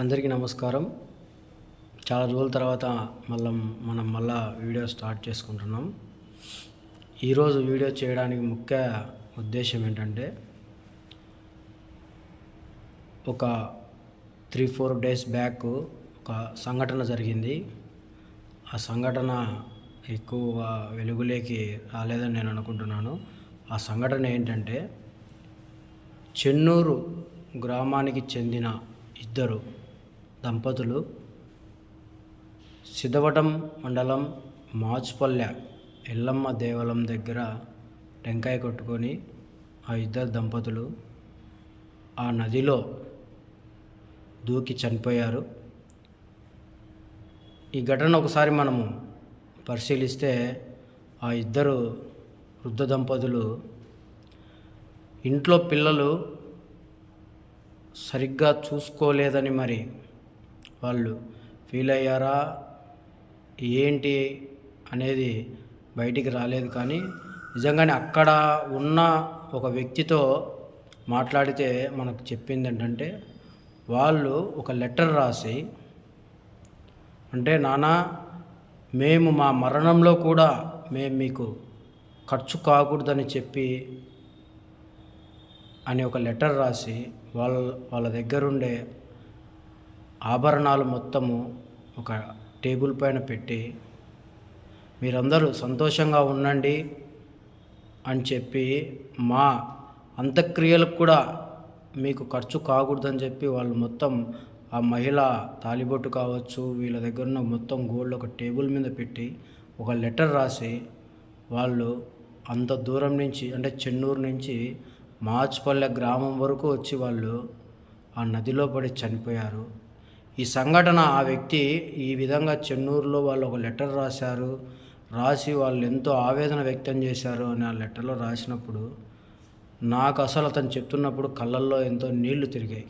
అందరికీ నమస్కారం. చాలా రోజుల తర్వాత మళ్ళీ మనం మళ్ళా వీడియో స్టార్ట్ చేసుకుంటున్నాం. ఈరోజు వీడియో చేయడానికి ముఖ్య ఉద్దేశం ఏంటంటే ఒక త్రీ ఫోర్ డేస్ బ్యాక్ ఒక సంఘటన జరిగింది. ఆ సంఘటన ఎక్కువ వెలుగులోకి రాలేదని నేను అనుకుంటున్నాను. ఆ సంఘటన ఏంటంటే చెన్నూరు గ్రామానికి చెందిన ఇద్దరు దంపతులు సిదవటం మండలం మాచుపల్లె ఎల్లమ్మ దేవాలయం దగ్గర టెంకాయ కొట్టుకొని ఆ ఇద్దరు దంపతులు ఆ నదిలో దూకి చనిపోయారు. ఈ ఘటన ఒకసారి మనము పరిశీలిస్తే ఆ ఇద్దరు వృద్ధ దంపతులు ఇంట్లో పిల్లలు సరిగ్గా చూసుకోలేదని మరి వాళ్ళు ఫీల్ అయ్యారా? ఏంటి అనేది బయటికి రాలేదు. కానీ నిజంగానే అక్కడ ఉన్న ఒక వ్యక్తితో మాట్లాడితే మనకు చెప్పింది ఏంటంటే వాళ్ళు ఒక లెటర్ రాసి అంటే నానా మేము మా మరణంలో కూడా మేము మీకు ఖర్చు కాకూడదని చెప్పి అని ఒక లెటర్ రాసి వాళ్ళ వాళ్ళ దగ్గరుండే ఆభరణాలు మొత్తము ఒక టేబుల్ పైన పెట్టి మీరందరూ సంతోషంగా ఉండండి అని చెప్పి మా అంత్యక్రియలకు కూడా మీకు ఖర్చు కాకూడదని చెప్పి వాళ్ళు మొత్తం ఆ మహిళ తాలిబొట్టు కావచ్చు వీళ్ళ దగ్గర ఉన్న మొత్తం గోల్డ్ ఒక టేబుల్ మీద పెట్టి ఒక లెటర్ రాసి వాళ్ళు అంత దూరం నుంచి అంటే చెన్నూరు నుంచి మాచుపల్లె గ్రామం వరకు వచ్చి వాళ్ళు ఆ నదిలో పడి చనిపోయారు. ఈ సంఘటన ఆ వ్యక్తి ఈ విధంగా చెన్నూరులో వాళ్ళు ఒక లెటర్ రాశారు రాసి వాళ్ళు ఎంతో ఆవేదన వ్యక్తం చేశారు అని ఆ లెటర్లో రాసినప్పుడు నాకు అసలు అతను చెప్తున్నప్పుడు కళ్ళల్లో ఎంతో నీళ్ళు తిరిగాయి.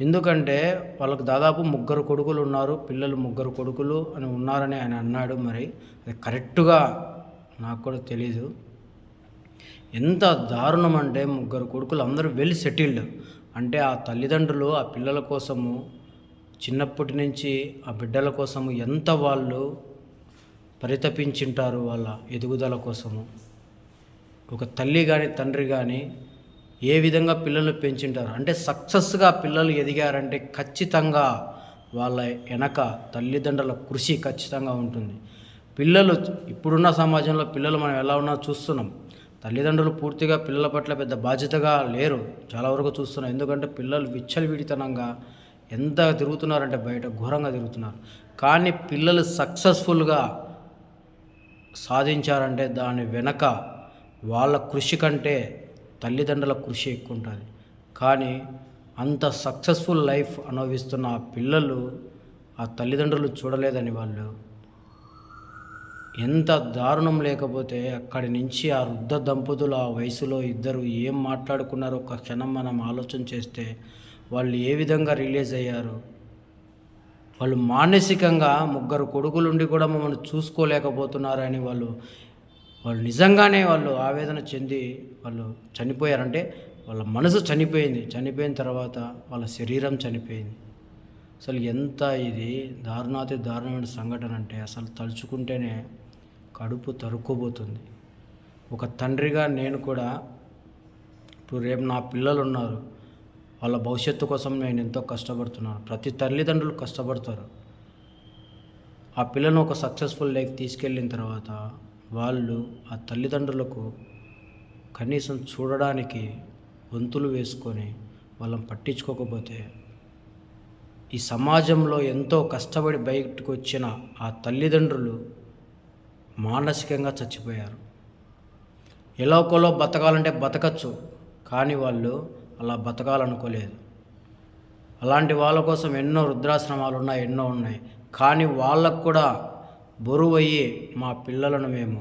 ఎందుకంటే వాళ్ళకు దాదాపు ముగ్గురు కొడుకులు ఉన్నారు పిల్లలు ముగ్గురు కొడుకులు అని ఉన్నారని ఆయన అన్నాడు మరి. అది కరెక్ట్గా నాకు కూడా తెలీదు. ఎంత దారుణం అంటే ముగ్గురు కొడుకులు అందరూ వెల్ సెటిల్డ్. అంటే ఆ తల్లిదండ్రులు ఆ పిల్లల కోసము చిన్నప్పటి నుంచి ఆ బిడ్డల కోసము ఎంత వాళ్ళు పరితపించింటారు వాళ్ళ ఎదుగుదల కోసము. ఒక తల్లి కానీ తండ్రి కానీ ఏ విధంగా పిల్లలు పెంచింటారు? అంటే సక్సెస్గా పిల్లలు ఎదిగారంటే ఖచ్చితంగా వాళ్ళ వెనక తల్లిదండ్రుల కృషి ఖచ్చితంగా ఉంటుంది. పిల్లలు ఇప్పుడున్న సమాజంలో పిల్లలు మనం ఎలా ఉన్నా చూస్తున్నాం. తల్లిదండ్రులు పూర్తిగా పిల్లల పట్ల పెద్ద బాధ్యతగా లేరు. చాలా వరకు చూస్తున్నాం. ఎందుకంటే పిల్లలు విచ్చలవిడితనంగా ఎంత తిరుగుతున్నారంటే బయట ఘోరంగా తిరుగుతున్నారు. కానీ పిల్లలు సక్సెస్ఫుల్గా సాధించారంటే దాని వెనక వాళ్ళ కృషి కంటే తల్లిదండ్రుల కృషి ఎక్కువ ఉంటుంది. కానీ అంత సక్సెస్ఫుల్ లైఫ్ అనుభవిస్తున్న ఆ పిల్లలు ఆ తల్లిదండ్రులు చూడలేదని వాళ్ళు. ఎంత దారుణం లేకపోతే అక్కడి నుంచి ఆ వృద్ధ దంపతులు ఆ వయసులో ఇద్దరు ఏం మాట్లాడుకున్నారో ఒక క్షణం మనం ఆలోచన చేస్తే వాళ్ళు ఏ విధంగా రిలీజ్ అయ్యారు? వాళ్ళు మానసికంగా ముగ్గురు కొడుకులుండి కూడా మమ్మల్ని చూసుకోలేకపోతున్నారని వాళ్ళు వాళ్ళు నిజంగానే వాళ్ళు ఆవేదన చెంది వాళ్ళు చనిపోయారంటే వాళ్ళ మనసు చనిపోయింది. చనిపోయిన తర్వాత వాళ్ళ శరీరం చనిపోయింది. అసలు ఎంత ఇది దారుణాతి దారుణమైన సంఘటన అంటే అసలు తలుచుకుంటేనే కడుపు తరుక్కుపోతుంది. ఒక తండ్రిగా నేను కూడా ఇప్పుడు రేపు నా పిల్లలు ఉన్నారు వాళ్ళ భవిష్యత్తు కోసం నేను ఎంతో కష్టపడుతున్నాను. ప్రతి తల్లిదండ్రులు కష్టపడతారు. ఆ పిల్లను ఒక సక్సెస్ఫుల్ లైఫ్ తీసుకెళ్ళిన తర్వాత వాళ్ళు ఆ తల్లిదండ్రులకు కనీసం చూడడానికి వంతులు వేసుకొని వాళ్ళని పట్టించుకోకపోతే ఈ సమాజంలో ఎంతో కష్టపడి బయటకు వచ్చిన ఆ తల్లిదండ్రులు మానసికంగా చచ్చిపోయారు. ఎలాకోలో బతకాలంటే బతకచ్చు కానీ వాళ్ళు అలా బతకాలనుకోలేదు. అలాంటి వాళ్ళ కోసం ఎన్నో వృద్ధాశ్రమాలు ఉన్నాయి ఎన్నో ఉన్నాయి. కానీ వాళ్ళకు కూడా బరువు అయ్యి మా పిల్లలను మేము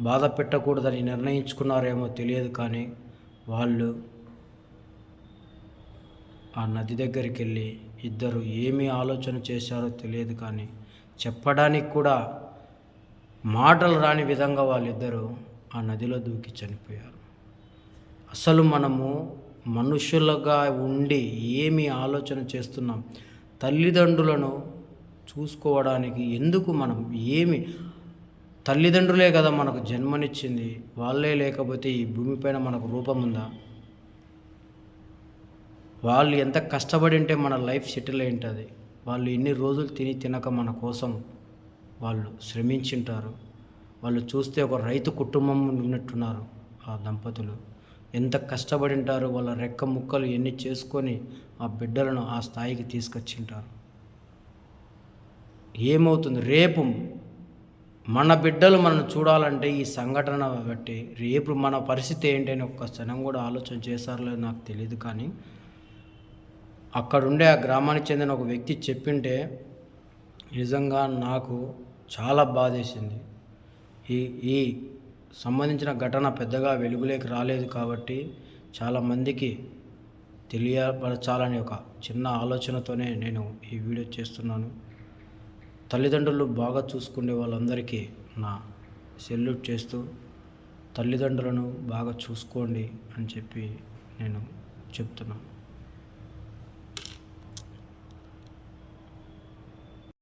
బాధ పెట్టకూడదని నిర్ణయించుకున్నారేమో తెలియదు కానీ వాళ్ళు ఆ నది దగ్గరికి వెళ్ళి ఇద్దరు ఏమి ఆలోచన చేశారో తెలియదు కానీ చెప్పడానికి కూడా మాటలు రాని విధంగా వాళ్ళిద్దరూ ఆ నదిలో దూకి చనిపోయారు. అసలు మనము మనుషులుగా ఉండి ఏమి ఆలోచన చేస్తున్నాం? తల్లిదండ్రులను చూసుకోవడానికి ఎందుకు మనం ఏమి? తల్లిదండ్రులే కదా మనకు జన్మనిచ్చింది. వాళ్ళే లేకపోతే ఈ భూమిపైన మనకు రూపం ఉందా? వాళ్ళు ఎంత కష్టపడి ఉంటే మన లైఫ్ సెటిల్ అయి ఉంటుంది వాళ్ళు ఎన్ని రోజులు తిని తినక మన కోసం వాళ్ళు శ్రమించింటారు. వాళ్ళు చూస్తే ఒక రైతు కుటుంబం ఉన్నట్టున్నారు ఆ దంపతులు. ఎంత కష్టపడి ఉంటారు వాళ్ళ రెక్క ముక్కలు ఎన్ని చేసుకొని ఆ బిడ్డలను ఆ స్థాయికి తీసుకొచ్చింటారు? ఏమవుతుంది? రేపు మన బిడ్డలు మనం చూడాలంటే ఈ సంఘటన బట్టి రేపు మన పరిస్థితి ఏంటని ఒక్క క్షణం కూడా ఆలోచన చేశారో నాకు తెలియదు కానీ అక్కడుండే ఆ గ్రామానికి చెందిన ఒక వ్యక్తి చెప్పింటే నిజంగా నాకు చాలా బాధేసింది. ఈ ఈ సంబంధించిన ఘటన పెద్దగా వెలుగులోకి రాలేదు కాబట్టి చాలామందికి తెలియపరచాలని ఒక చిన్న ఆలోచనతోనే నేను ఈ వీడియో చేస్తున్నాను. తల్లిదండ్రులు బాగా చూసుకునే వాళ్ళందరికీ నా సెల్యూట్ చేస్తూ తల్లిదండ్రులను బాగా చూసుకోండి అని చెప్పి నేను చెప్తున్నాను.